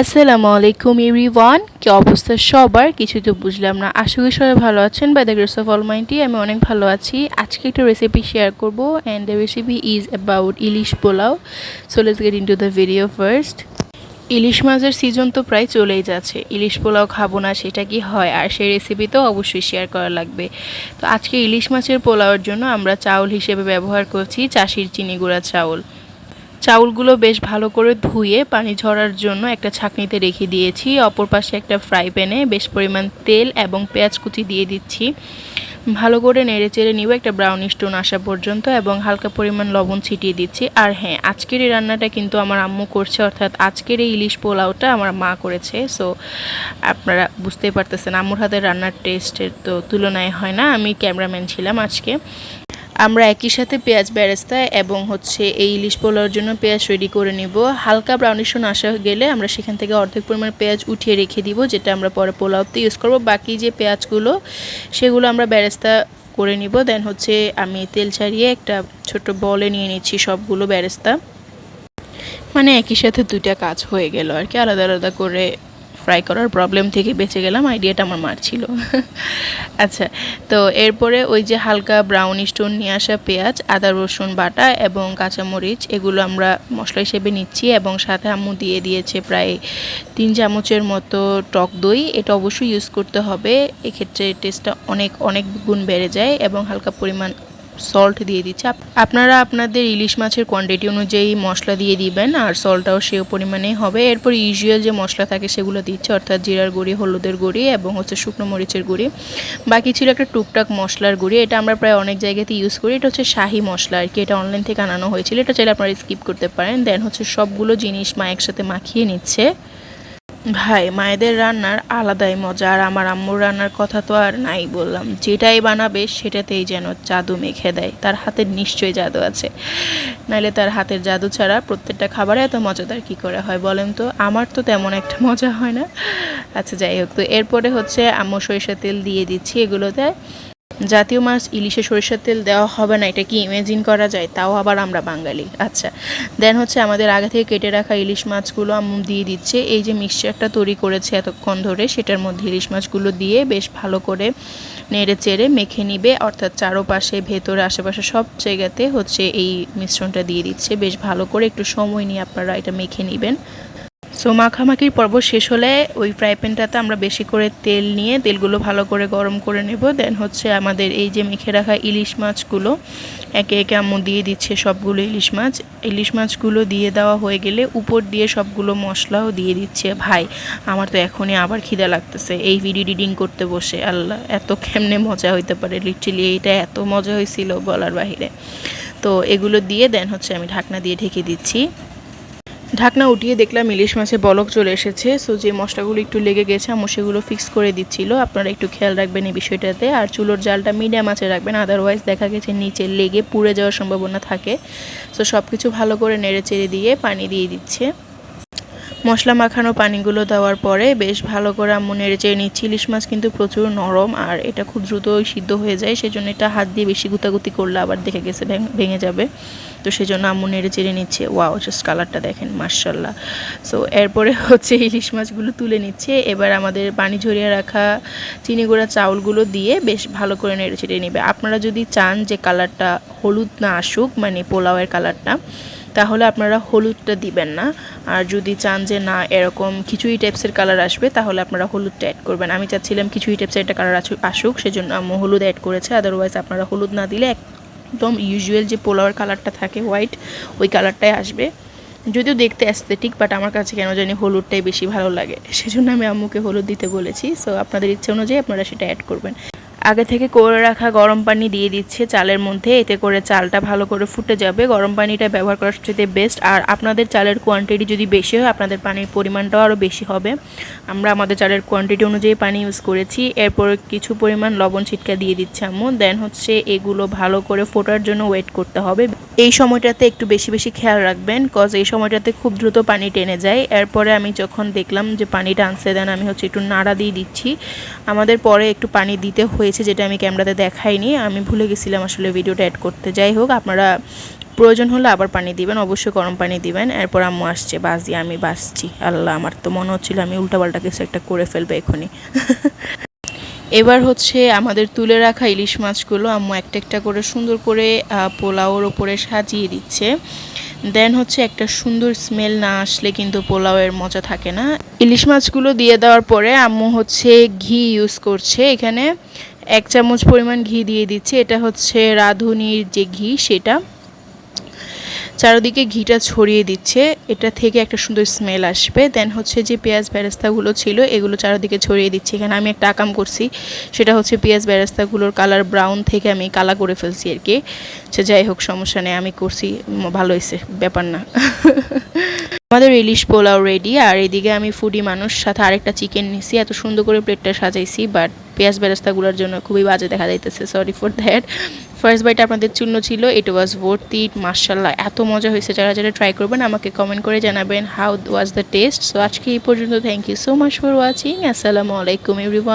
আসসালামু আলাইকুম, এভরিওয়ান। কি অবস্থা সবার? কিছু তো বুঝলাম না। আশা করি সবাই ভালো আছেন। By the grace of almighty আমি অনেক ভালো আছি। আজকে একটা রেসিপি শেয়ার করব and the recipe is about ilish pulao. So let's get into the video first ইলিশ মাছের সিজন তো প্রায় চলেই যাচ্ছে। ইলিশ পোলাও খাব না, সেটা কি হয়? আর সেই রেসিপি তো অবশ্যই শেয়ার করা লাগবে। তো আজকে ইলিশ মাছের পোলাওয়ের জন্য আমরা চাউল হিসেবে ব্যবহার করছি চাষির চিনি গুঁড়া চাউল। চাউলগুলো বেশ ভালো করে ধুয়ে পানি ঝরার জন্য একটা ছাঁকনিতে রেখে দিয়েছি। অপর পাশে একটা ফ্রাই প্যানে বেশ পরিমাণ তেল এবং পেঁয়াজ কুচি দিয়ে দিচ্ছি। ভালো করে নেড়ে চেড়ে নিব একটা ব্রাউনি স্টোন আসা পর্যন্ত এবং হালকা পরিমাণ লবণ ছিটিয়ে দিচ্ছি। আর হ্যাঁ আজকের এই রান্নাটা কিন্তু আমার আম্মু করছে, অর্থাৎ আজকের এই ইলিশ পোলাওটা আমার মা করেছে। সো আপনারা বুঝতেই পারতেছেন, আম্মুর হাতের রান্নার টেস্টের তো তুলনায় হয় না। আমি ক্যামেরাম্যান ছিলাম আজকে। আমরা একই সাথে পেঁয়াজ বেরেস্তা এবং হচ্ছে এই ইলিশ পোলাওর জন্য পেঁয়াজ রেডি করে নিব। হালকা ব্রাউনিশন আসা গেলে আমরা সেখান থেকে অর্ধেক পরিমাণ পেঁয়াজ উঠিয়ে রেখে দিব, যেটা আমরা পরে পোলাওতে ইউজ করব। বাকি যে পেঁয়াজগুলো, সেগুলো আমরা বেরেস্তা করে নিব। দেন হচ্ছে আমি তেল ছাড়িয়ে একটা ছোট বলে নিয়ে নিচ্ছি সবগুলো বেরেস্তা। মানে একই সাথে দুইটা কাজ হয়ে গেল আর কি, আলাদা আলাদা করে ফ্রাই করার প্রবলেম থেকে বেঁচে গেলাম আইডিয়াটা আমার মার ছিল। আচ্ছা তো এরপরে ওই যে হালকা ব্রাউন স্টোন নিয়ে আসা পেঁয়াজ, আদা, রসুন বাটা এবং কাঁচামরিচ, এগুলো আমরা মশলা হিসেবে নিচ্ছি এবং সাথে আম্মু দিয়ে দিয়েছে প্রায় তিন চামচের মতো টক দই। এটা অবশ্যই ইউজ করতে হবে, এক্ষেত্রে টেস্টটা অনেক অনেক গুণ বেড়ে যায় এবং হালকা পরিমাণ সল্ট দিয়ে দিচ্ছে। আপনারা আপনাদের ইলিশ মাছের কোয়ান্টিটি অনুযায়ী মশলা দিয়ে দিবেন, আর সল্টটাও সে পরিমাণেই হবে। এরপর ইউজুয়াল যে মশলা থাকে সেগুলো দিচ্ছে, অর্থাৎ জিরার গুঁড়ি, হলুদের গুঁড়ি এবং হচ্ছে শুকনো মরিচের গুঁড়ি। বাকি ছিল একটা টুকটাক মশলার গুঁড়ি, এটা আমরা প্রায় অনেক জায়গাতে ইউজ করি। এটা হচ্ছে শাহি মশলা আর কি, এটা অনলাইন থেকে আনানো হয়েছিল। এটা চাইলে আপনারা স্কিপ করতে পারেন। দেন হচ্ছে সবগুলো জিনিস মা একসাথে মাখিয়ে নিচ্ছে। ভাই, মায়েদের রান্নার আলাদাই মজা, আর আমার আম্মুর রান্নার কথা তো আর নাই বললাম। যেটাই বানাবে সেটাতেই যেন জাদু মেখে দেয়। তার হাতের নিশ্চয়ই জাদু আছে। নাইলে তার হাতের জাদু ছাড়া প্রত্যেকটা খাবারে এত মজাদার কি করে হয় বলেন তো? আমার তো তেমন একটা মজা হয় না। আচ্ছা যাই হোক, তো এরপরে হচ্ছে আম্মু সরিষা তেল দিয়ে দিচ্ছি এগুলোতে। জাতীয় মাছ, ইলিশে সরিষার তেল দেওয়া হবে না, এটা কি ইমেজিন করা যায়? তাও আবার আমরা বাঙালি। আচ্ছা দেন হচ্ছে আমাদের আগে থেকে কেটে রাখা ইলিশ মাছগুলো আম্মু দিয়ে দিচ্ছে। এই যে মিক্সচারটা তৈরি করেছে এতক্ষণ ধরে, সেটার মধ্যে ইলিশ মাছগুলো দিয়ে বেশ ভালো করে নেড়ে চেড়ে মেখে নিবে। অর্থাৎ চারোপাশে, ভেতরে, আশেপাশে সব জায়গাতে হচ্ছে এই মিশ্রণটা দিয়ে দিচ্ছে। বেশ ভালো করে একটু সময় নিয়ে আপনারা এটা মেখে নেবেন। সো মাখামাখির পর্ব শেষ হলে ওই ফ্রাই প্যানটাতে আমরা বেশি করে তেল নিয়ে তেলগুলো ভালো করে গরম করে নেব। দেন হচ্ছে আমাদের এই যে মেখে রাখা ইলিশ মাছগুলো, একে একে আম্মু দিয়ে দিচ্ছে সবগুলো ইলিশ মাছ। ইলিশ মাছগুলো দিয়ে দেওয়া হয়ে গেলে উপর দিয়ে সবগুলো মশলাও দিয়ে দিচ্ছে ভাই। আমার তো এখনই আবার খিদা লাগতেছে এই ভিডিও এডিটিং করতে বসে। আল্লাহ, এত কেমনে মজা হইতে পারে? লিটারলি এইটা এত মজা হয়েছিল বলার বাহিরে। তো এগুলো দিয়ে দেন হচ্ছে আমি ঢাকনা দিয়ে ঢেকে দিচ্ছি। ঢাকনা উঠিয়ে দেখলাম ইলিশ মাছে বলক চলে এসেছে। সো যে মশলাগুলো একটু লেগে গেছে, আমি সেগুলো ফিক্স করে দিচ্ছিল। আপনারা একটু খেয়াল রাখবেন এই বিষয়টাতে। আর চুলোর জালটা মিডিয়াম আছে রাখবেন আদারওয়াইজ দেখা গেছে নিচে লেগে পুড়ে যাওয়ার সম্ভাবনা থাকে। সো সব কিছু ভালো করে নেড়ে চেড়ে দিয়ে পানি দিয়ে দিচ্ছে। মশলা মাখানো পানিগুলো দেওয়ার পরে বেশ ভালো করে আম্মু নেড়ে চেড়ে নিচ্ছি। ইলিশ মাছ কিন্তু প্রচুর নরম আর এটা খুব দ্রুত সিদ্ধ হয়ে যায়, সেজন্য এটা হাত দিয়ে বেশি গুতাগুতি করলে আবার দেখে গেছে ভেঙে যাবে। তো সেজন্য আম্মু নেড়ে চেড়ে নিচ্ছে। ওয়াও, জাস্ট কালারটা দেখেন মার্শাল্লাহ সো এরপরে হচ্ছে ইলিশ মাছগুলো তুলে নিচ্ছে। এবার আমাদের পানি ঝরিয়ে রাখা চিনি গুঁড়া চাউলগুলো দিয়ে বেশ ভালো করে নেড়ে চেড়ে নেবে। আপনারা যদি চান যে কালারটা হলুদ না আসুক মানে পোলাওয়ের কালারটা তাহলে আপনারা হলুদটা দিবেন না। আর যদি চান যে না, এরকম খিচুড়ি টাইপসের কালার আসবে, তাহলে আপনারা হলুদটা অ্যাড করবেন। আমি চাচ্ছিলাম খিচুড়ি টাইপসের একটা কালার আসুক, সেজন্য আমি, হলুদ অ্যাড করেছে। আদারওয়াইজ আপনারা হলুদ না দিলে একদম ইউজুয়াল যে পোলাওয়ার কালারটা থাকে হোয়াইট ওই কালারটাই আসবে। যদিও দেখতে অ্যাস্থেটিক বাট আমার কাছে কেন জানি হলুদটাই বেশি ভালো লাগে। সেজন্য আমি আম্মুকে হলুদ দিতে বলেছি। সো আপনাদের ইচ্ছে অনুযায়ী আপনারা সেটা অ্যাড করবেন। আগে থেকে করে রাখা গরম পানি দিয়ে দিচ্ছে চালের মধ্যে। এতে করে চালটা ভালো করে ফুটে যাবে। গরম পানিটা ব্যবহার করার সবচেয়ে বেস্ট আর আপনাদের চালের কোয়ান্টিটি যদি বেশি হয়, আপনাদের পানির পরিমাণটাও আরও বেশি হবে। আমরা আমাদের চালের কোয়ান্টিটি অনুযায়ী পানি ইউজ করেছি। এরপর কিছু পরিমাণ লবণ ছিটকা দিয়ে দিচ্ছে আম্মু। দেন হচ্ছে এগুলো ভালো করে ফোটার জন্য ওয়েট করতে হবে। এই সময়টাতে একটু বেশি বেশি খেয়াল রাখবেন কজ এই সময়টাতে খুব দ্রুত পানি টেনে যায়। এরপরে আমি যখন দেখলাম যে পানিটা আনছে দেন আমি হচ্ছে একটু নাড়া দিয়ে দিচ্ছি। আমাদের পরে একটু পানি দিতে হয়েছে, যেটা আমি ক্যামেরাতে দেখাইনি। আমি ভুলে গেছিলাম আসলে ভিডিওটা অ্যাড করতে। যাই হোক, আপনারা প্রয়োজন হলে আবার পানি দিবেন, অবশ্যই গরম পানি দিবেন। এরপর আম্মু আসছে বাস দিয়ে আমি বাসছি আল্লাহ, আমার তো মনে হচ্ছিল আমি উল্টাপাল্টা কিছু একটা করে ফেলবে এখনই। এবার হচ্ছে আমাদের তুলে রাখা ইলিশ মাছগুলো আম্মু একটা একটা করে সুন্দর করে পোলাওর ওপরে সাজিয়ে দিচ্ছে। দেন হচ্ছে একটা সুন্দর স্মেল না আসলে কিন্তু পোলাওয়ের মজা থাকে না। ইলিশ মাছগুলো দিয়ে দেওয়ার পরে আম্মু হচ্ছে ঘি ইউজ করছে এখানে। এক চামচ পরিমাণ ঘি দিয়ে দিচ্ছে। এটা হচ্ছে রাঁধুনির যে ঘি, সেটা। চারিদিকে ঘিটা ছড়িয়ে দিচ্ছে। এটা থেকে একটা সুন্দর স্মেল আসবে। দেন হচ্ছে যে পেঁয়াজ বেরেস্তাগুলো ছিল, এগুলো চারিদিকে ছড়িয়ে দিচ্ছি। এখানে আমি একটা আকাম করছি। সেটা হচ্ছে পেঁয়াজ বেরেস্তাগুলোর কালার ব্রাউন থেকে আমি কালা করে ফেলছি আর কি। সে যাই হোক, সমস্যা নেই। আমি করছি ভালো হয়েছে ব্যাপার না। আমাদের ইলিশ পোলাও রেডি আর এদিকে আমি ফুডি মানুষ, সাথে আরেকটা চিকেন নিছি। এত সুন্দর করে প্লেটটা সাজাইছি বাট পেঁয়াজ বেরেস্তাগুলোর জন্য খুবই বাজে দেখা যাইতেছে। Sorry for that first bite আপনাদের চূর্ণ ছিল ইট ওয়াজ ভর্তি মার্শাল্লাহ এত মজা হয়েছে, যারা যারা ট্রাই করবেন, আমাকে কমেন্ট করে জানাবেন how was the taste so আজকে এই পর্যন্ত thank you so much for watching আসসালামু আলাইকুম এভরিওয়ান